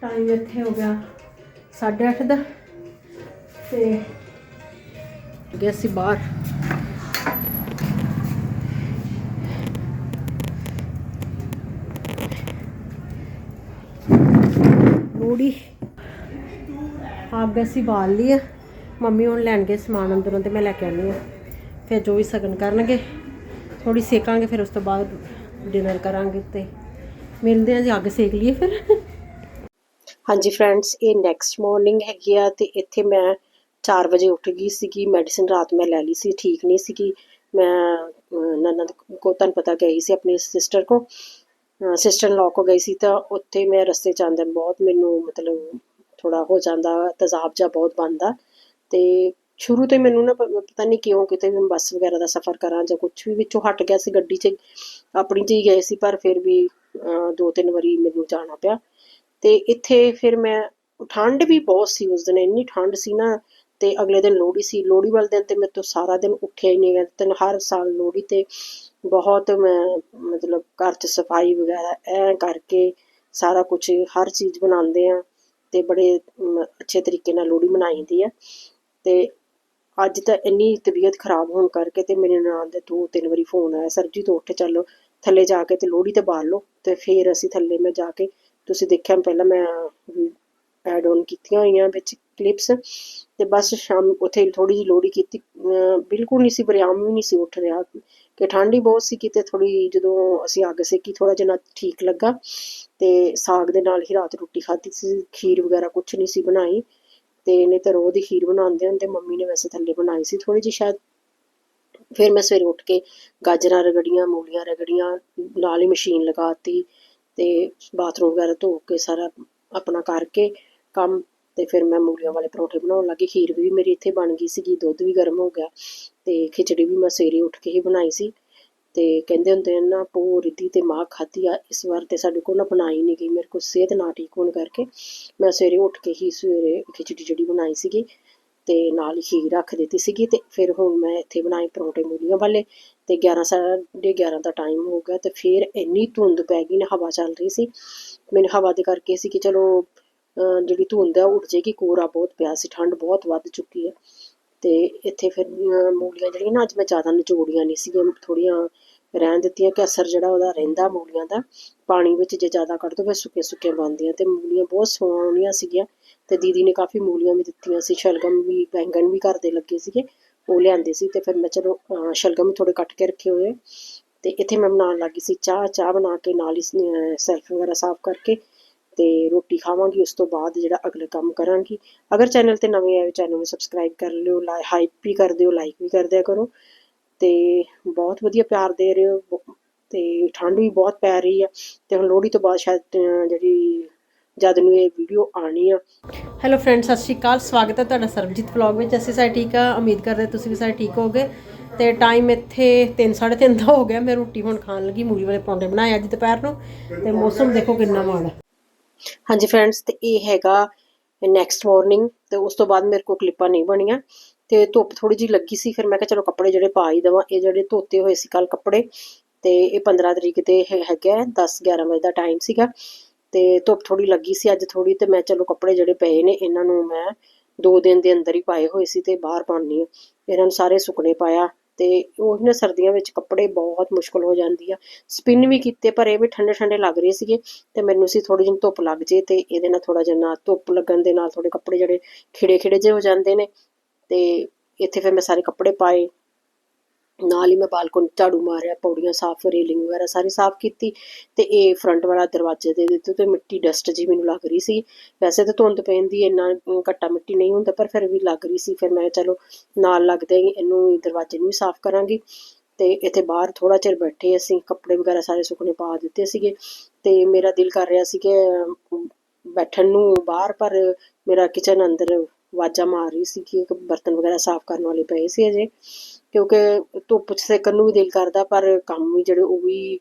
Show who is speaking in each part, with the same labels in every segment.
Speaker 1: Time ਇੱਥੇ ਹੋ ਗਿਆ 8:30 ਦਾ ਤੇ ਗਏ ਸੀ ਬਾਹਰ। ਲੋੜੀ ਆਪ ਗਏ ਸੀ ਬਾਲ ਲਈ ਆ। ਮੰਮੀ ਹੁਣ ਲੈਣ ਗਏ ਸਮਾਨ ਅੰਦਰੋਂ ਤੇ ਮੈਂ ਲੈ ਕੇ ਆਨੀ ਆ ਫਿਰ ਜੋ ਵੀ ਸਗਨ ਕਰਨਗੇ ਥੋੜੀ ਸੇਕਾਂਗੇ, ਫਿਰ ਉਸ ਤੋਂ ਬਾਅਦ ਡਿਨਰ ਕਰਾਂਗੇ ਤੇ ਮਿਲਦੇ ਆਂ ਜੀ, ਅੱਗ ਸੇਕ ਲਈਏ ਫਿਰ। ਹਾਂਜੀ ਫਰੈਂਡਸ ਇਹ ਨੈਕਸਟ ਮਾਰਨਿੰਗ ਹੈਗੀ ਆ ਤੇ ਇੱਥੇ ਮੈਂ 4 ਵਜੇ ਉੱਠ ਗਈ ਸੀਗੀ ਮੈਡੀਸਿਨ ਰਾਤ ਮੈਂ ਲੈ ਲਈ ਸੀ, ਠੀਕ ਨਹੀਂ ਸੀਗੀ। ਮੈਂ ਨਨਦ ਕੋ, ਤੁਹਾਨੂੰ ਪਤਾ ਗਈ ਸੀ ਆਪਣੀ ਸਿਸਟਰ ਕੋ। ਸਿਸਟਰ ਲੋ ਕੋ ਗਈ ਸੀ ਤਾਂ ਉੱਥੇ ਮੈਂ ਰਸਤੇ ਚ ਆਂਦਨ ਬਹੁਤ ਮੈਨੂੰ ਮਤਲਬ ਥੋੜਾ ਹੋ ਜਾਂਦਾ, ਤਜ਼ਾਬ ਜਿਹਾ ਬਹੁਤ ਬਣਦਾ। ਤੇ ਸ਼ੁਰੂ ਤੋਂ ਮੈਨੂੰ ਨਾ ਪਤਾ ਨਹੀਂ ਕਿਉਂ ਕਿਤੇ ਵੀ ਬੱਸ ਵਗੈਰਾ ਦਾ ਸਫ਼ਰ ਕਰਾਂ ਜਾਂ ਕੁਝ ਵੀ ਵਿੱਚੋਂ ਹਟ ਗਿਆ ਸੀ ਗੱਡੀ 'ਚ। ਆਪਣੀ 'ਚ ਹੀ ਗਏ ਸੀ ਪਰ ਫਿਰ ਵੀ ਦੋ ਤਿੰਨ ਵਾਰੀ ਮੈਨੂੰ ਜਾਣਾ ਪਿਆ। ਤੇ ਇੱਥੇ ਫਿਰ ਮੈਂ, ਠੰਡ ਵੀ ਬਹੁਤ ਸੀ ਉਸ ਦਿਨ, ਇੰਨੀ ਠੰਡ ਸੀ ਨਾ, ਤੇ ਅਗਲੇ ਦਿਨ ਲੋਹੜੀ ਸੀ। ਲੋਹੜੀ ਵਾਲੇ ਦਿਨ ਤੇ ਮੇਰੇ ਤੋਂ ਸਾਰਾ ਦਿਨ ਉੱਠਿਆ ਹੀ ਨਹੀਂ ਗਿਆ। ਹਰ ਸਾਲ ਲੋਹੜੀ ਤੇ ਬਹੁਤ ਮੈਂ, ਮਤਲਬ ਘਰ 'ਚ ਸਫ਼ਾਈ ਵਗੈਰਾ, ਐ ਕਰਕੇ ਸਾਰਾ ਕੁਝ ਹਰ ਚੀਜ਼ ਬਣਾਉਂਦੇ ਆ ਤੇ ਬੜੇ ਅੱਛੇ ਤਰੀਕੇ ਨਾਲ ਲੋਹੜੀ ਮਨਾਈਦੀ ਆ। ਤੇ ਅੱਜ ਤਾਂ ਇੰਨੀ ਤਬੀਅਤ ਖਰਾਬ ਹੋਣ ਕਰਕੇ ਤੇ ਮੇਰੇ ਨਾਲ ਦੇ ਦੋ ਤਿੰਨ ਵਾਰੀ ਫੋਨ ਆਇਆ ਸਰਜੀ ਤੋਂ ਉੱਠ, ਚੱਲੋ। ਥੱਲੇ ਜਾ ਕੇ ਤੇ ਲੋਹੜੀ ਤੇ ਬਾਲ ਲਓ। ਤੇ ਫਿਰ ਅਸੀਂ ਥੱਲੇ ਮੈਂ ਜਾ ਕੇ, ਤੁਸੀਂ ਦੇਖਿਆ ਪਹਿਲਾਂ ਮੈਂ ਐਡ ਆਨ ਕੀਤੀਆਂ ਹੋਈਆਂ ਵਿੱਚ ਕਲਿੱਪਸ ਤੇ ਬਸ ਸ਼ਾਮ, ਉੱਥੇ ਥੋੜੀ ਜਿਹੀ ਲੋਹੜੀ ਕੀਤੀ, ਅਮ, ਬਿਲਕੁਲ ਨਹੀਂ ਸੀ ਬਰਿਆਮ ਵੀ ਨਹੀਂ ਸੀ ਉੱਠ ਰਿਹਾ ਕਿ ਠੰਡ ਹੀ ਬਹੁਤ ਸੀ ਕਿਤੇ ਥੋੜੀ ਜਦੋਂ ਅਸੀਂ ਅੱਗ ਸੇਕੀ ਥੋੜਾ ਜਿਹਾ ਠੀਕ ਲੱਗਾ ਤੇ ਸਾਗ ਦੇ ਨਾਲ ਹੀ ਰਾਤ ਰੋਟੀ ਖਾਧੀ ਸੀ, ਖੀਰ ਵਗੈਰਾ ਕੁਝ ਨਹੀਂ ਸੀ ਬਣਾਈ ਤੇ ਨਹੀਂ ਤਾਂ ਰੋਜ਼ ਦੀ ਖੀਰ ਬਣਾਉਂਦੇ ਹੁੰਦੇ, ਮੰਮੀ ਨੇ ਵੈਸੇ ਥੱਲੇ ਬਣਾਈ ਸੀ ਥੋੜੀ ਜਿਹੀ ਸ਼ਾਇਦ ਫਿਰ ਮੈਂ ਸਵੇਰੇ ਉੱਠ ਕੇ ਗਾਜਰਾਂ ਰਗੜੀਆਂ, ਮੂਲੀਆਂ ਰਗੜੀਆਂ ਨਾਲ ਹੀ ਮਸ਼ੀਨ ਲਗਾਤੀ ਤੇ ਬਾਥਰੂਮ ਵਗੈਰਾ ਧੋ ਕੇ ਸਾਰਾ ਆਪਣਾ ਕਰਕੇ ਕੰਮ ਤੇ ਫਿਰ ਮੈਂ ਮੂਲੀਆਂ ਵਾਲੇ ਪਰੌਂਠੇ ਬਣਾਉਣ ਲੱਗੀ। ਖੀਰ ਵੀ ਮੇਰੀ ਇੱਥੇ ਬਣ ਗਈ ਸੀਗੀ, ਦੁੱਧ ਵੀ ਗਰਮ ਹੋ ਗਿਆ ਤੇ ਖਿਚੜੀ ਵੀ ਮੈਂ ਸਵੇਰੇ ਉੱਠ ਕੇ ਹੀ ਬਣਾਈ ਸੀ ਤੇ ਕਹਿੰਦੇ ਹੁੰਦੇ ਨੇ ਨਾ ਪੋ ਰਿੱਧੀ ਤੇ ਮਾਂ ਖਾਧੀ ਆ, ਇਸ ਵਾਰ ਤੇ ਸਾਡੇ ਕੋਲ ਨਾ ਬਣਾਈ ਨਹੀਂ ਗਈ, ਮੇਰੇ ਕੋਲ ਸਿਹਤ ਨਾ ਠੀਕ ਹੋਣ ਕਰਕੇ ਮੈਂ ਸਵੇਰੇ ਉੱਠ ਕੇ ਹੀ ਸਵੇਰੇ ਖਿਚੜੀ ਜਿਹੜੀ ਬਣਾਈ ਸੀਗੀ ਤੇ ਨਾਲ ਹੀ ਰੱਖ ਦਿੱਤੀ ਸੀਗੀ ਤੇ ਫਿਰ ਹੁਣ ਮੈਂ ਇੱਥੇ ਬਣਾਏ ਪਰੌਂਠੇ ਮੂਲੀਆਂ ਵਾਲੇ ਤੇ 11 ਸਾਢੇ 11 ਦਾ ਟਾਈਮ ਹੋ ਗਿਆ ਤੇ ਫਿਰ ਇੰਨੀ ਧੁੰਦ ਪੈ ਗਈ ਨਾ, ਹਵਾ ਚੱਲ ਰਹੀ ਸੀ। ਮੈਨੂੰ ਹਵਾ ਦੇ ਕਰਕੇ ਸੀ ਕਿ ਚਲੋ, ਅਹ ਜਿਹੜੀ ਧੁੰਦ ਹੈ ਉਹ ਉੱਡ ਜਾਏਗੀ ਕੋਰਾ ਬਹੁਤ ਪਿਆ ਸੀ, ਠੰਡ ਬਹੁਤ ਵੱਧ ਚੁੱਕੀ ਹੈ ਤੇ ਇੱਥੇ ਫਿਰ ਮੂਲੀਆਂ ਜਿਹੜੀਆਂ ਨਾ, ਅੱਜ ਮੈਂ ਜ਼ਿਆਦਾ ਨਿਚੋੜੀਆਂ ਨਹੀਂ ਸੀਗੀਆਂ ਥੋੜੀਆਂ ਰਹਿਣ ਦਿੱਤੀਆਂ ਕਿ ਅਸਰ ਜਿਹੜਾ ਉਹਦਾ ਰਹਿੰਦਾ ਮੂਲੀਆਂ ਦਾ। ਪਾਣੀ ਵਿੱਚ ਜੇ ਜ਼ਿਆਦਾ ਕੱਢ ਦੋ ਫਿਰ ਸੁੱਕੇ ਸੁੱਕੇ ਬਣਦੀਆਂ ਤੇ ਮੂਲੀਆਂ ਬਹੁਤ ਸੋਹਣੀਆਂ ਸੀਗੀਆਂ। ਤੇ ਦੀਦੀ ਨੇ ਕਾਫੀ ਮੂਲੀਆਂ ਵੀ ਦਿੱਤੀਆਂ ਸੀ, ਸ਼ਲਗਮ ਵੀ, ਬੈਂਗਣ ਵੀ ਘਰ ਦੇ ਲੱਗੇ ਸੀਗੇ, ਉਹ ਲਿਆਂਦੇ ਸੀ ਤੇ ਫਿਰ ਮੈਂ ਚਲੋ ਸ਼ਲਗਮ ਵੀ ਥੋੜੇ ਕੱਟ ਕੇ ਰੱਖੇ ਹੋਏ ਤੇ ਇੱਥੇ ਮੈਂ ਬਣਾਉਣ ਲੱਗੀ ਸੀ ਚਾਹ ਚਾਹ ਬਣਾ ਕੇ ਨਾਲ ਹੀ ਸੈਲਫ ਵਗੈਰਾ ਸਾਫ਼ ਕਰਕੇ ਤੇ ਰੋਟੀ ਖਾਵਾਂਗੀ, ਉਸ ਤੋਂ ਬਾਅਦ ਜਿਹੜਾ ਅਗਲੇ ਕੰਮ ਕਰਾਂਗੀ। ਅਗਰ ਚੈਨਲ ਤੇ ਨਵੇਂ ਆਏ ਚੈਨਲ ਨੂੰ ਸਬਸਕ੍ਰਾਈਬ ਕਰ ਲਿਓ, ਲਾਈ, ਹਾਈਪ ਵੀ ਕਰ ਦਿਓ, ਲਾਈਕ ਵੀ ਕਰ ਦਿਆ ਕਰੋ ਤੇ ਬਹੁਤ ਵਧੀਆ ਪਿਆਰ ਦੇ ਰਹੇ ਹੋ ਬ- ਤੇ ਠੰਡ ਵੀ ਬਹੁਤ ਪੈ ਰਹੀ ਆ ਤੇ ਹੁਣ ਲੋਹੜੀ ਤੋਂ ਬਾਅਦ ਸ਼ਾਇਦ ਜਿਹੜੀ ਜਦ ਨੂੰ ਇਹ ਵੀਡੀਓ ਆਣੀ ਆ। ਹੈਲੋ ਫਰੈਂਡ ਸਤਿ ਸ਼੍ਰੀ ਅਕਾਲ। ਸਵਾਗਤ ਹੈ ਤੁਹਾਡਾ ਸਰਬਜੀਤ ਵਲੌਗ ਵਿੱਚ। ਅਸੀਂ ਸਾਰੇ ਠੀਕ ਆ? ਉਮੀਦ ਕਰਦੇ ਤੁਸੀਂ ਵੀ ਸਾਰੇ ਠੀਕ ਹੋਗੇ ਤੇ ਟਾਈਮ ਇੱਥੇ 3:30 ਦਾ ਹੋ ਗਿਆ। ਮੈਂ ਰੋਟੀ ਹੁਣ ਖਾਣ ਲੱਗੀ ਮੂਲੀ ਵਾਲੇ ਪਰੌਂਠੇ ਬਣਾਏ ਅੱਜ ਦੁਪਹਿਰ ਨੂੰ। ਤੇ ਮੌਸਮ ਦੇਖੋ ਕਿੰਨਾ ਮਾੜਾ। ਹਾਂਜੀ ਫਰੈਂਡਸ ਤੇ ਇਹ ਹੈਗਾ ਨੈਕਸਟ ਮਾਰਨਿੰਗ ਤੇ ਉਸ ਤੋਂ ਬਾਅਦ ਮੇਰੇ ਕੋਲ ਕਲਿੱਪਾਂ ਨਹੀਂ ਬਣੀਆਂ। ਤੇ ਧੁੱਪ ਥੋੜੀ ਜਿਹੀ ਲੱਗੀ ਸੀ ਫਿਰ ਮੈਂ ਕਿਹਾ ਚਲੋ ਕੱਪੜੇ ਜਿਹੜੇ ਪਾ ਹੀ ਦੇਵਾਂ। ਇਹ ਜਿਹੜੇ ਧੋਤੇ ਹੋਏ ਸੀ ਕੱਲ ਕੱਪੜੇ। ਤੇ ਇਹ 15 ਤਰੀਕ ਤੇ ਹੈਗਾ 10 11 ਵਜੇ ਦਾ ਟਾਈਮ ਸੀਗਾ। ਤੇ ਧੁੱਪ ਥੋੜੀ ਲੱਗੀ ਸੀ ਅੱਜ ਥੋੜੀ ਤੇ ਮੈਂ ਚਲੋ ਕੱਪੜੇ ਜਿਹੜੇ ਪਏ ਨੇ ਇਹਨਾਂ ਨੂੰ ਮੈਂ ਦੋ ਦਿਨ ਦੇ ਅੰਦਰ ਹੀ ਪਾਏ ਹੋਏ ਸੀ ਤੇ ਬਾਹਰ ਪਾਉਣੀ ਆ ਇਹਨਾਂ ਨੂੰ ਸਾਰੇ ਸੁੱਕਣੇ ਪਾਇਆ ਤੇ ਉਹ ਨਾ ਸਰਦੀਆਂ ਵਿੱਚ ਕੱਪੜੇ ਬਹੁਤ ਮੁਸ਼ਕਲ ਹੋ ਜਾਂਦੀ ਆ। ਸਪਿਨ ਵੀ ਕੀਤੇ ਪਰ ਇਹ ਵੀ ਠੰਡੇ ਠੰਡੇ ਲੱਗ ਰਹੇ ਸੀਗੇ ਤੇ ਮੈਨੂੰ ਸੀ ਥੋੜੀ ਜਿਹੀ ਧੁੱਪ ਲੱਗ ਜੇ ਤੇ ਇਹਦੇ ਨਾਲ ਥੋੜਾ ਜਿਹਾ ਨਾ ਧੁੱਪ ਲੱਗਣ ਦੇ ਨਾਲ ਥੋੜੇ ਕੱਪੜੇ ਜਿਹੜੇ ਖਿੜੇ ਖਿੜੇ ਜਿਹੇ ਹੋ ਜਾਂਦੇ ਨੇ ਤੇ ਇੱਥੇ ਫਿਰ ਮੈਂ ਸਾਰੇ ਕੱਪੜੇ ਪਾਏ। ਨਾਲ ਹੀ ਮੈਂ ਬਾਲਕੋਨੀ ਝਾੜੂ ਮਾਰਿਆ, ਪੌੜੀਆਂ ਸਾਫ਼, ਰੇਲਿੰਗ ਵਗੈਰਾ ਸਾਰੀ ਸਾਫ਼ ਕੀਤੀ ਤੇ ਇਹ ਫਰੰਟ ਵਾਲਾ ਦਰਵਾਜ਼ੇ ਦੇ ਦਿੱਤੇ ਤੇ ਮਿੱਟੀ ਡਸਟ ਜੀ ਮੈਨੂੰ ਲੱਗ ਰਹੀ ਸੀ। ਵੈਸੇ ਤਾਂ ਧੁੰਦ ਪੈਂਦੀ ਇੰਨਾ ਘੱਟਾ ਮਿੱਟੀ ਨਹੀਂ ਹੁੰਦਾ, ਪਰ ਫਿਰ ਵੀ ਲੱਗ ਰਹੀ ਸੀ। ਫਿਰ ਮੈਂ ਚਲੋ ਨਾਲ ਲੱਗਦੇ ਇਹਨੂੰ ਦਰਵਾਜ਼ੇ ਨੂੰ ਵੀ ਸਾਫ਼ ਕਰਾਂਗੀ। ਤੇ ਇੱਥੇ ਬਾਹਰ ਥੋੜਾ ਚਿਰ ਬੈਠੇ ਅਸੀਂ, ਕੱਪੜੇ ਵਗੈਰਾ ਸਾਰੇ ਸੁੱਕਣੇ ਪਾ ਦਿੱਤੇ ਸੀਗੇ। ਤੇ ਮੇਰਾ ਦਿਲ ਕਰ ਰਿਹਾ ਸੀ ਕਿ ਬੈਠਣ ਨੂੰ ਬਾਹਰ, ਪਰ ਮੇਰਾ ਕਿਚਨ ਅੰਦਰ ਆਵਾਜ਼ਾਂ ਮਾਰ ਰਹੀ ਸੀ ਕਿ ਬਰਤਨ ਵਗੈਰਾ ਸਾਫ਼ ਕਰਨ ਵਾਲੇ ਪਏ ਸੀ ਅਜੇ, ਕਿਉਂਕਿ ਧੁੱਪ 'ਚ ਸੇਕਣ ਨੂੰ ਵੀ ਦਿਲ ਕਰਦਾ, ਪਰ ਕੰਮ ਵੀ ਜਿਹੜੇ ਉਹ ਵੀ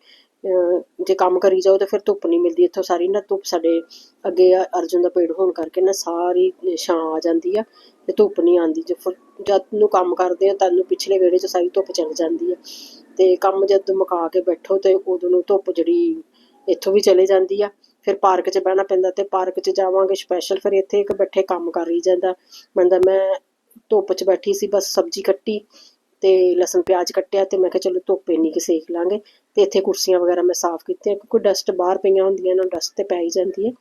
Speaker 1: ਜੇ ਕੰਮ ਕਰੀ ਜਾਓ ਤਾਂ ਫਿਰ ਧੁੱਪ ਨਹੀਂ ਮਿਲਦੀ, ਇੱਥੋਂ ਸਾਰੀ ਨਾ ਧੁੱਪ ਸਾਡੇ ਅੱਗੇ ਆ- ਅਰਜੁਨ ਦਾ ਪੇੜ ਹੋਣ ਕਰਕੇ ਨਾ ਸਾਰੀ ਛਾਂ ਆ ਜਾਂਦੀ ਆ ਤੇ ਧੁੱਪ ਨਹੀਂ ਆਉਂਦੀ, ਜੇ ਫਿਰ ਜਦ ਨੂੰ ਕੰਮ ਕਰਦੇ ਆ, ਤਦ ਨੂੰ ਪਿਛਲੇ ਵਿਹੜੇ 'ਚ ਸਾਰੀ ਧੁੱਪ ਚਲ ਜਾਂਦੀ ਆ। ਤੇ ਕੰਮ ਜਦ ਮੁਕਾ ਕੇ ਬੈਠੋ ਤੇ ਉਦੋਂ ਨੂੰ ਧੁੱਪ ਜਿਹੜੀ ਇੱਥੋਂ ਵੀ ਚਲੇ ਜਾਂਦੀ ਆ। ਫਿਰ ਪਾਰਕ 'ਚ ਬਹਿਣਾ ਪੈਂਦਾ ਤੇ ਪਾਰਕ 'ਚ ਜਾਵਾਂਗੇ ਸਪੈਸ਼ਲ ਫਿਰ ਇੱਥੇ ਇੱਕ ਬੈਠੇ ਕੰਮ ਕਰ ਰਹੀ ਜਾਂਦਾ। ਬੰਦਾ ਮੈਂ ਧੁੱਪ 'ਚ ਬੈਠੀ ਸੀ, ਬਸ ਸਬਜ਼ੀ ਕੱਟੀ ਤੇ ਲਸਣ ਪਿਆਜ਼ ਕੱਟਿਆ ਤੇ ਮੈਂ ਕਿਹਾ ਚਲੋ ਧੁੱਪ ਇੰਨੀ ਕਿ ਸੇਕ ਲਾਂਗੇ ਤੇ ਇੱਥੇ ਕੁਰਸੀਆਂ ਵਗੈਰਾ ਮੈਂ ਸਾਫ਼ ਕੀਤੀਆਂ ਕਿਉਂਕਿ ਡਸਟ ਬਾਹਰ ਪਈਆਂ ਹੁੰਦੀਆਂ ਨਾ ਡਸਟ ਤੇ ਪੈ ਹੀ ਜਾਂਦੀ ਹੈ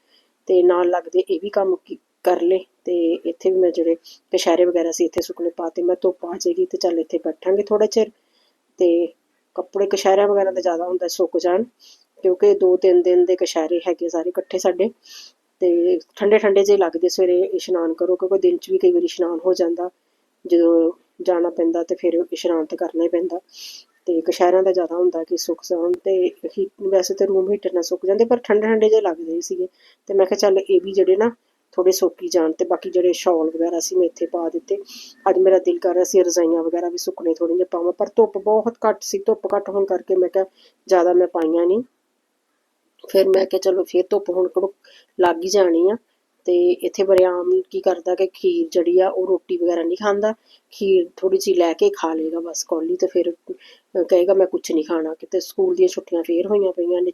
Speaker 1: ਤੇ ਨਾਲ ਲੱਗਦੇ ਇਹ ਵੀ ਕੰਮ ਕਰ ਲਏ ਤੇ ਇੱਥੇ ਵੀ ਮੈਂ ਜਿਹੜੇ ਕਸ਼ਹਿਰੇ ਵਗੈਰਾ ਸੀ ਇੱਥੇ ਸੁੱਕਣੇ ਪਾਤੇ ਮੈਂ ਧੁੱਪ ਆ ਜਾਏਗੀ ਤੇ ਚੱਲ ਇੱਥੇ ਬੈਠਾਂਗੇ ਥੋੜਾ ਚਿਰ ਤੇ ਕੱਪੜੇ ਕਸ਼ਹਿਰਿਆਂ ਵਗੈਰਾ ਦਾ ਜ਼ਿਆਦਾ ਹੁੰਦਾ ਸੁੱਕ ਜਾਣ। ਕਿਉਂਕਿ ਦੋ ਤਿੰਨ ਦਿਨ ਦੇ ਕਸ਼ਹਿਰੇ ਹੈਗੇ ਸਾਰੇ ਇਕੱਠੇ ਸਾਡੇ। ਤੇ ਠੰਡੇ ਠੰਡੇ ਜਿਹੇ ਲੱਗਦੇ ਸਵੇਰੇ ਇਸ਼ਨਾਨ ਕਰੋ, ਕਿਉਂਕਿ ਦਿਨ 'ਚ ਵੀ ਕਈ ਵਾਰੀ ਇਸ਼ਨਾਨ ਹੋ ਜਾਂਦਾ। ਜਦੋਂ ਜਾਣਾ ਪੈਂਦਾ ਤੇ ਫਿਰ ਇਸ਼ਨਾਨ ਤਾਂ ਕਰਨਾ ਹੀ ਪੈਂਦਾ। ਤੇ ਕਸ਼ਹਿਰਿਆਂ ਦਾ ਜ਼ਿਆਦਾ ਹੁੰਦਾ ਕਿ ਸੁੱਕ ਜਾਣ ਤੇ ਵੈਸੇ ਤੇ ਰੂਮ ਹੀਟਰ ਨਾਲ ਸੁੱਕ ਜਾਂਦੇ, ਪਰ ਠੰਡੇ ਠੰਡੇ ਜਿਹੇ ਲੱਗਦੇ ਸੀਗੇ। ਤੇ ਮੈਂ ਕਿਹਾ ਚੱਲ ਇਹ ਵੀ ਜਿਹੜੇ ਨਾ ਥੋੜੇ ਸੁੱਕੀ ਜਾਣ ਤੇ ਬਾਕੀ ਜਿਹੜੇ ਸ਼ਾਲ ਵਗੈਰਾ ਸੀ ਮੈਂ ਇੱਥੇ ਪਾ ਦਿੱਤੇ। ਅੱਜ ਮੇਰਾ ਦਿਲ ਕਰ ਰਿਹਾ ਸੀ ਰਜ਼ਾਈਆਂ ਵਗੈਰਾ ਵੀ ਸੁੱਕਣੇ ਥੋੜ੍ਹੀਆਂ ਜਿਹਾ ਪਾਵਾਂ, ਪਰ ਧੁੱਪ ਬਹੁਤ ਘੱਟ ਸੀ। ਧੁੱਪ ਘੱਟ ਹੋਣ ਕਰਕੇ ਮੈਂ ਕਿਹਾ ਜ਼ਿਆਦਾ ਮੈਂ ਪਾਈਆਂ ਨਹੀਂ। ਫਿਰ ਮੈਂ ਕਿਹਾ ਚਲੋ ਫਿਰ ਧੁੱਪ ਹੁਣ ਕੜੋ ਲੱਗ ਹੀ ਜਾਣੀ ਆ। ਤੇ ਇੱਥੇ ਬਰਿਆਮ ਕੀ ਕਰਦਾ ਕਿ ਖੀਰ ਜਿਹੜੀ ਆ ਉਹ ਰੋਟੀ ਵਗੈਰਾ ਨਹੀਂ ਖਾਂਦਾ। ਖੀਰ ਥੋੜੀ ਜਿਹੀ ਲੈ ਕੇ ਖਾ ਲੇਗਾ ਬਸ ਕੌਲੀ ਤੇ ਫਿਰ ਕਹੇਗਾ ਮੈਂ ਕੁਝ ਨਹੀਂ ਖਾਣਾ। ਕਿਤੇ ਸਕੂਲ ਦੀਆਂ ਛੁੱਟੀਆਂ ਫੇਰ ਹੋਈਆਂ ਪਈਆਂ ਨੇ।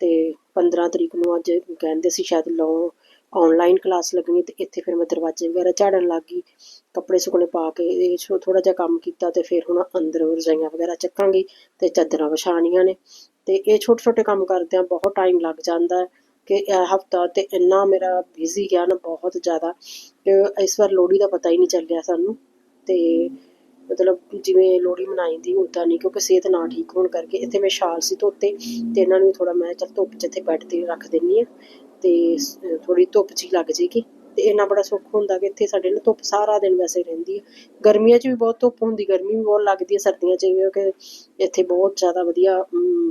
Speaker 1: ਤੇ 15 ਤਰੀਕ ਨੂੰ ਅੱਜ ਕਹਿੰਦੇ ਸੀ ਸ਼ਾਇਦ ਲਓ ਆਨਲਾਈਨ ਕਲਾਸ ਲੱਗਣੀ ਤੇ ਇੱਥੇ ਫਿਰ ਮੈਂ ਦਰਵਾਜ਼ੇ ਵਗੈਰਾ ਝਾੜਨ ਲੱਗ ਗਈ। ਕੱਪੜੇ ਸੁਕਣੇ ਪਾ ਕੇ ਇਹ ਥੋੜਾ ਜਿਹਾ ਕੰਮ ਕੀਤਾ ਤੇ ਫਿਰ ਹੁਣ ਅੰਦਰ ਰਜਾਈਆਂ ਵਗੈਰਾ ਚੱਕਾਂਗੀ ਤੇ ਚਾਦਰਾਂ ਵਿਛਾਣੀਆਂ ਨੇ। ਤੇ ਇਹ ਛੋਟੇ ਛੋਟੇ ਕੰਮ ਕਰਦਿਆਂ ਬਹੁਤ ਟਾਈਮ ਲੱਗ ਜਾਂਦਾ ਹੈ ਕਿ ਇਹ ਹਫਤਾ ਤੇ ਇੰਨਾ ਮੇਰਾ ਬਿਜ਼ੀ ਗਿਆ ਨਾ ਬਹੁਤ ਜ਼ਿਆਦਾ ਕਿ ਇਸ ਵਾਰ ਲੋਹੜੀ ਦਾ ਪਤਾ ਹੀ ਨਹੀਂ ਚੱਲਿਆ ਸਾਨੂੰ, ਤੇ ਮਤਲਬ ਜਿਵੇਂ ਲੋਹੜੀ ਮਨਾਈ ਦੀ ਉਦਾਂ ਨਹੀਂ, ਕਿਉਂਕਿ ਸਿਹਤ ਨਾ ਠੀਕ ਹੋਣ ਕਰਕੇ ਇੱਥੇ ਮੈਂ ਸ਼ਾਲ ਸੀ ਧੋਤੇ ਤੇ ਇਹਨਾਂ ਨੂੰ ਥੋੜਾ ਮੈਂ ਚੱਲ ਧੁੱਪ 'ਚ ਇੱਥੇ ਬੈੱਡ ਤੇ ਰੱਖ ਦਿੰਨੀ ਆ ਤੇ ਥੋੜੀ ਧੁੱਪ 'ਚ ਹੀ ਲੱਗ ਜੇਗੀ ਤੇ ਇੰਨਾ ਬੜਾ ਸੁੱਖ ਹੁੰਦਾ ਕਿ ਇੱਥੇ ਸਾਡੇ ਨਾਲ ਧੁੱਪ ਸਾਰਾ ਦਿਨ ਵੈਸੇ ਰਹਿੰਦੀ ਹੈ। ਗਰਮੀਆਂ 'ਚ ਵੀ ਬਹੁਤ ਧੁੱਪ ਹੁੰਦੀ, ਗਰਮੀ ਵੀ ਬਹੁਤ ਲੱਗਦੀ ਹੈ, ਸਰਦੀਆਂ 'ਚ ਵੀ ਕਿ ਇੱਥੇ ਬਹੁਤ ਜ਼ਿਆਦਾ ਵਧੀਆ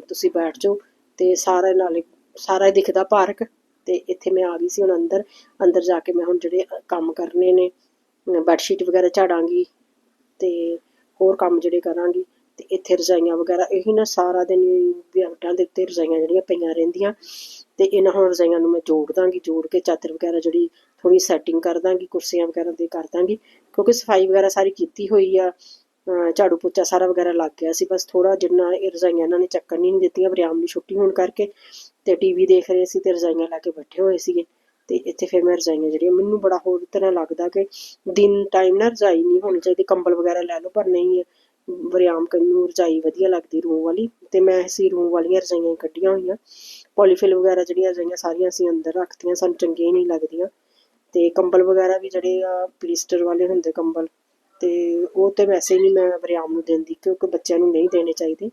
Speaker 1: ਤੁਸੀਂ ਬੈਠ ਜਾਓ ਤੇ ਸਾਰਾ ਨਾਲੇ ਸਾਰਾ ਦਿਖਦਾ ਪਾਰਕ ਤੇ ਇੱਥੇ ਮੈਂ ਆ ਗਈ ਸੀ ਹੁਣ ਅੰਦਰ ਅੰਦਰ ਜਾ ਕੇ ਮੈਂ ਹੁਣ ਜਿਹੜੇ ਕੰਮ ਕਰਨੇ ਨੇ ਬੈੱਡ ਸ਼ੀਟ ਵਗੈਰਾ ਝਾੜਾਂਗੀ ਤੇ ਹੋਰ ਕੰਮ ਜਿਹੜੇ ਕਰਾਂਗੀ ਤੇ ਇੱਥੇ ਰਜਾਈਆਂ ਵਗੈਰਾ ਇਹੀ ਨਾ ਸਾਰਾ ਦਿਨ ਵਿਆਟਾਂ ਦੇ ਉੱਤੇ ਰਜਾਈਆਂ ਜਿਹੜੀਆਂ ਪਈਆਂ ਰਹਿੰਦੀਆਂ ਤੇ ਇਹਨਾਂ ਹੁਣ ਰਜਾਈਆਂ ਨੂੰ ਮੈਂ ਜੋੜ ਦਾਂਗੀ, ਜੋੜ ਕੇ ਚਾਦਰ ਵਗੈਰਾ ਜਿਹੜੀ ਥੋੜੀ ਸੈਟਿੰਗ ਕਰ ਦਾਂਗੀ, ਕੁਰਸੀਆਂ ਵਗੈਰਾ ਦੇ ਕਰ ਦਾਂਗੀ ਕਿਉਂਕਿ ਸਫ਼ਾਈ ਵਗੈਰਾ ਸਾਰੀ ਕੀਤੀ ਹੋਈ ਆ ਝਾੜੂ ਪੋਚਾ ਸਾਰਾ ਵਗੈਰਾ ਲੱਗ ਗਿਆ ਸੀ, ਬਸ ਥੋੜਾ ਜਿੰਨਾ ਇਹ ਰਜਾਈਆਂ ਇਹਨਾਂ ਨੇ ਚੱਕਣ ਨਹੀਂ ਦਿੱਤੀਆਂ, ਵਰਿਆਮ ਦੀ ਛੁੱਟੀ ਹੋਣ ਕਰਕੇ ਤੇ ਟੀਵੀ ਦੇਖ ਰਹੇ ਸੀ ਤੇ ਰਜਾਈਆਂ ਲੈ ਕੇ ਬੈਠੇ ਹੋਏ ਸੀਗੇ ਤੇ ਇੱਥੇ ਫਿਰ ਮੈਂ ਰਜਾਈਆਂ ਜਿਹੜੀਆਂ ਮੈਨੂੰ ਬੜਾ ਹੋਰ ਤਰ੍ਹਾਂ ਲੱਗਦਾ ਕਿ ਦਿਨ ਟਾਈਮ ਨਾ ਰਜਾਈ ਨਹੀਂ ਹੋਣੀ ਚਾਹੀਦੀ, ਕੰਬਲ ਵਗੈਰਾ ਲੈ ਲਓ ਪਰ ਨਹੀਂ, ਵਰਿਆਮ ਨੂੰ ਰਜਾਈ ਵਧੀਆ ਲੱਗਦੀ ਰੂਹ ਵਾਲੀ ਤੇ ਮੈਂ ਅਸੀਂ ਰੂਮ ਵਾਲੀਆਂ ਰਜਾਈਆਂ ਕੱਢੀਆਂ ਹੋਈਆਂ। ਪੋਲੀਫਿਲ ਵਗੈਰਾ ਜਿਹੜੀਆਂ ਰਜਾਈਆਂ ਸਾਰੀਆਂ ਅਸੀਂ ਅੰਦਰ ਰੱਖਤੀਆਂ, ਸਾਨੂੰ ਚੰਗੀਆਂ ਹੀ ਨਹੀਂ ਲੱਗਦੀਆਂ ਤੇ ਕੰਬਲ ਵਗੈਰਾ ਵੀ ਜਿਹੜੇ ਆ ਪਲੀਸਟਰ ਵਾਲੇ ਹੁੰਦੇ ਕੰਬਲ ਤੇ ਉਹ ਤੇ ਵੈਸੇ ਨਹੀਂ ਮੈਂ ਵਰਿਆਮ ਨੂੰ ਦਿੰਦੀ ਕਿਉਂਕਿ ਬੱਚਿਆਂ ਨੂੰ ਨਹੀਂ ਦੇਣੇ ਚਾਹੀਦੇ।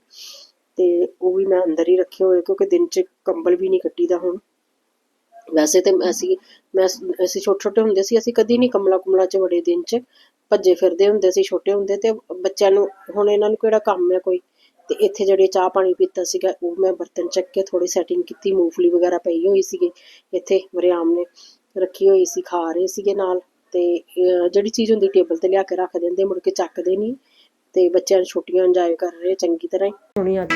Speaker 1: ਤੇ ਉਹ ਵੀ ਮੈਂ ਅੰਦਰ ਹੀ ਰੱਖੇ ਹੋਏ ਕਿਉਂਕਿ ਦਿਨ 'ਚ ਕੰਬਲ ਵੀ ਨਹੀਂ ਕੱਢੀਦਾ ਹੁਣ। ਵੈਸੇ ਤੇ ਅਸੀਂ, ਮੈਂ ਅਸੀਂ ਛੋਟੇ ਛੋਟੇ ਹੁੰਦੇ ਸੀ, ਅਸੀਂ ਕਦੀ ਨਹੀਂ ਕਮਲਾ ਕੁਮਲਾ ਚ ਬੜੇ ਦਿਨ ਚ। ਭੱਜੇ ਫਿਰਦੇ ਹੁੰਦੇ ਸੀ ਛੋਟੇ ਹੁੰਦੇ ਤੇ ਬੱਚਿਆਂ ਨੂੰ, ਹੁਣ ਇਹਨਾਂ ਨੂੰ ਕਿਹੜਾ ਕੰਮ ਹੈ ਕੋਈ? ਤੇ ਇੱਥੇ ਜਿਹੜੇ ਚਾਹ ਪਾਣੀ ਪੀਤਾ ਸੀਗਾ, ਉਹ ਮੈਂ ਬਰਤਨ ਚੱਕ ਕੇ ਥੋੜੀ ਸੈਟਿੰਗ ਕੀਤੀ, ਮੂੰਗਫਲੀ ਵਗੈਰਾ ਪਈ ਹੋਈ ਸੀਗੇ। ਇੱਥੇ ਵਰਿਆਮ ਨੇ ਰੱਖੀ ਹੋਈ ਸੀ, ਖਾ ਰਹੇ ਸੀਗੇ ਨਾਲ। ਤੇ ਜਿਹੜੀ ਚੀਜ਼ ਹੁੰਦੀ ਟੇਬਲ ਤੇ ਲਿਆ ਕੇ ਰੱਖ ਦਿੰਦੇ, ਮੁੜ ਕੇ ਚੱਕਦੇ ਨਹੀਂ ਤੇ ਬੱਚਿਆਂ ਨੂੰ ਛੁੱਟੀਆਂ ਇੰਜੋਏ ਕਰ ਰਹੇ ਚੰਗੀ ਤਰ੍ਹਾਂ ਹੀ। ਹੁਣੀ ਆ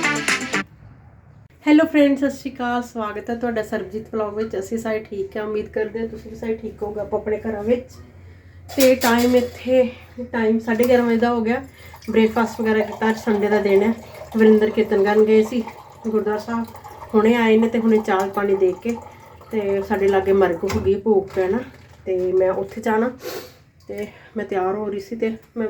Speaker 1: ਹੈਲੋ ਫਰੈਂਡਸ ਸਤਿ ਸ਼੍ਰੀ ਅਕਾਲ, ਸਵਾਗਤ ਹੈ ਤੁਹਾਡਾ ਸਰਬਜੀਤ ਵਲੌਗ ਵਿੱਚ। ਅਸੀਂ ਸਾਰੇ ਠੀਕ ਹਾਂ, ਉਮੀਦ ਕਰਦੇ ਹਾਂ ਤੁਸੀਂ ਵੀ ਸਾਰੇ ਠੀਕ ਹੋਗੇ ਆਪਾਂ ਆਪਣੇ ਘਰਾਂ ਵਿੱਚ। ਤੇ ਟਾਈਮ ਇੱਥੇ ਟਾਈਮ 11:30 ਵਜੇ ਦਾ ਹੋ ਗਿਆ। ਬ੍ਰੇਕਫਾਸਟ ਵਗੈਰਾ ਕੀਤਾ, ਅੱਜ ਸੰਡੇ ਦਾ ਦਿਨ ਹੈ। ਵਰਿੰਦਰ ਕੀਰਤਨ ਕਰਨ ਗਏ ਸੀ, ਗੁਰਦੁਆਰਾ ਸਾਹਿਬ। ਹੁਣੇ ਆਏ ਨੇ ਤੇ ਹੁਣੇ ਚਾਹ ਪਾਣੀ ਦੇ ਕੇ ਤੇ ਸਾਡੇ ਲਾਗੇ ਮਰਗ ਹੋ ਗਈ ਭੋਗ ਪੈਣਾ। ਤੇ ਮੈਂ ਉੱਥੇ ਜਾਣਾ ਤੇ ਮੈਂ ਤਿਆਰ ਹੋ ਰਹੀ ਸੀ ਤੇ ਮੈਂ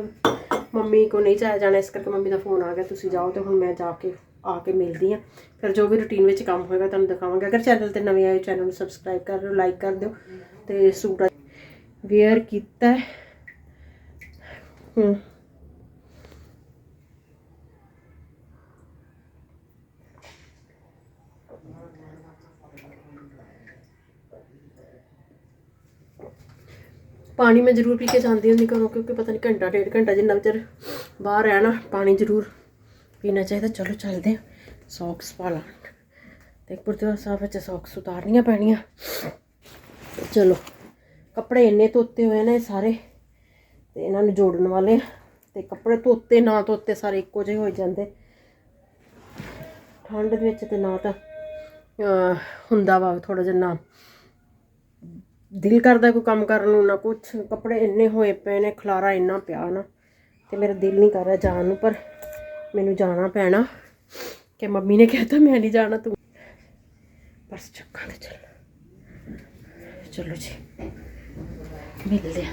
Speaker 1: ਮੰਮੀ ਕੋ ਨਹੀਂ ਜਾਇਆ ਜਾਣਾ, ਇਸ ਕਰਕੇ ਮੰਮੀ ਦਾ ਫੋਨ ਆ ਗਿਆ, ਤੁਸੀਂ ਜਾਓ ਤੇ ਹੁਣ ਮੈਂ ਜਾ ਕੇ ਆ ਕੇ ਮਿਲਦੀ ਆ ਫਿਰ ਜੋ ਵੀ ਰੁਟੀਨ ਵਿੱਚ ਕੰਮ ਹੋਏਗਾ ਤੁਹਾਨੂੰ ਦਿਖਾਵਾਂਗੇ। ਅਗਰ ਚੈਨਲ ਤੇ ਨਵੇਂ ਆਏ ਚੈਨਲ ਨੂੰ ਸਬਸਕ੍ਰਾਈਬ ਕਰ ਦਿਓ ਲਾਈਕ ਕਰ ਦਿਓ ਤੇ ਸੂਟ ਵੇਅਰ ਕੀਤਾ ਹੈ। ਪਾਣੀ ਮੈਂ ਜ਼ਰੂਰ ਪੀ ਕੇ ਜਾਂਦੀ ਹੁੰਦੀ ਘਰੋਂ, ਕਿਉਂਕਿ ਪਤਾ ਨਹੀਂ ਘੰਟਾ ਡੇਢ ਘੰਟਾ ਜਿੰਨਾ ਵਿਚਰ ਬਾਹਰ ਰਹਿਣਾ, ਪਾਣੀ ਜ਼ਰੂਰ ਪੀਣਾ ਚਾਹੀਦਾ। ਚਲੋ ਚੱਲਦੇ ਹਾਂ, ਸੌਕਸ ਪਾ ਲਾਂ। ਤੇ ਗੁਰਦੁਆਰਾ ਸਾਹਿਬ ਵਿੱਚ ਸੌਕਸ ਉਤਾਰਨੀਆਂ ਪੈਣੀਆਂ। ਚਲੋ, ਕੱਪੜੇ ਇੰਨੇ ਧੋਤੇ ਹੋਏ ਨੇ ਸਾਰੇ, ਤੇ ਇਹਨਾਂ ਨੂੰ ਜੋੜਨ ਵਾਲੇ ਆ। ਤੇ ਕੱਪੜੇ ਧੋਤੇ, ਨਾ ਧੋਤੇ ਸਾਰੇ ਇੱਕੋ ਜਿਹੇ ਹੋ ਜਾਂਦੇ। ਠੰਡ ਦੇ ਵਿੱਚ ਤੇ ਨਾ ਤਾਂ ਹੁੰਦਾ ਵਾ ਥੋੜਾ ਜਿਹਾ ਨਾ। ਦਿਲ ਕਰਦਾ ਕੋਈ ਕੰਮ ਕਰਨ ਨੂੰ ਨਾ ਕੁਛ। ਕੱਪੜੇ ਇੰਨੇ ਹੋਏ ਪਏ ਨੇ, ਖਲਾਰਾ ਇੰਨਾ ਪਿਆ ਨਾ। ਤੇ ਮੇਰਾ ਦਿਲ ਨਹੀਂ ਕਰ ਰਿਹਾ ਜਾਣ ਨੂੰ, ਪਰ ਮੈਨੂੰ ਜਾਣਾ ਪੈਣਾ। ਕਿ ਮੰਮੀ ਨੇ ਕਹਿਤਾ ਮੈਂ ਨਹੀਂ ਜਾਣਾ, ਤੂੰ। ਬਸ ਚੱਕਾਂ ਤੇ ਚੱਲ। ਚਲੋ ਜੀ, ਮਿਲਦੇ ਆ।